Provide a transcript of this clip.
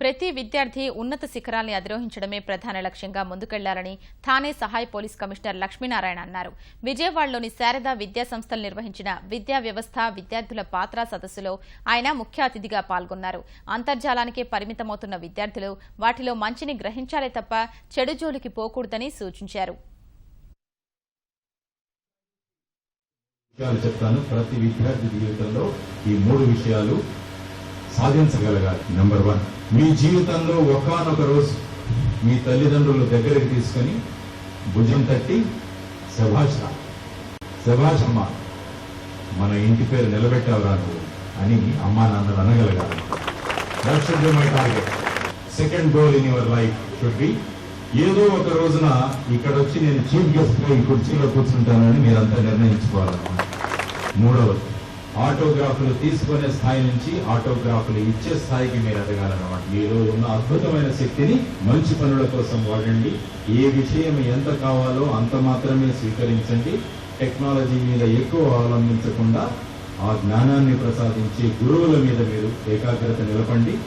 ప్రతి విద్యార్థి ఉన్నత శిఖరాల్ని అధిరోహించడమే ప్రధాన లక్ష్యంగా ముందుకెళ్ళాలని థానే సహాయ పోలీస్ కమిషనర్ లక్ష్మీనారాయణ అన్నారు. విజయవాడలోని శారదా విద్యా సంస్థలు నిర్వహించిన విద్యా వ్యవస్థ విద్యార్థుల పాత్ర సదస్సులో ఆయన ముఖ్య అతిథిగా పాల్గొన్నారు. అంతర్జాలానికే పరిమితమవుతున్న విద్యార్థులు వాటిలో మంచిని గ్రహించాలే తప్ప చెడు జోలికి పోకూడదని సూచించారు. చెప్తాను. ప్రతి విద్యార్థి జీవితంలో ఈ మూడు విషయాలు సాధించగలగాలి నెంబర్ వన్ మీ జీవితంలో ఒకనొక రోజు మీ తల్లిదండ్రులు దగ్గరికి తీసుకొని భుజం తట్టి శభాష శభాష్ అమ్మ మన ఇంటి పేరు నిలబెట్టావురా నువ్వు అని అమ్మా నాన్నలు అనగలగాలి. That should be my target second goal in your life should be ఏదో ఒక రోజున ఇక్కడ వచ్చి నేను చీఫ్ గెస్ట్గా ఈ కుర్చీలో కూర్చుంటానని మీరంతా నిర్ణయించుకోవాలన్నమాట. మూడవది ఆటోగ్రాఫ్లు తీసుకునే స్థాయి నుంచి ఆటోగ్రాఫ్లు ఇచ్చే స్థాయికి మీరు ఎదగాలన్నమాట. మీలో ఉన్న అద్భుతమైన శక్తిని మంచి పనుల కోసం వాడండి. ఏ విషయం ఎంత కావాలో అంత మాత్రమే స్వీకరించండి. టెక్నాలజీ మీద ఎక్కువ అవలంబించకుండా ఆ జ్ఞానాన్ని ప్రసాదించే గురువుల మీద మీరు ఏకాగ్రత నిలపండి.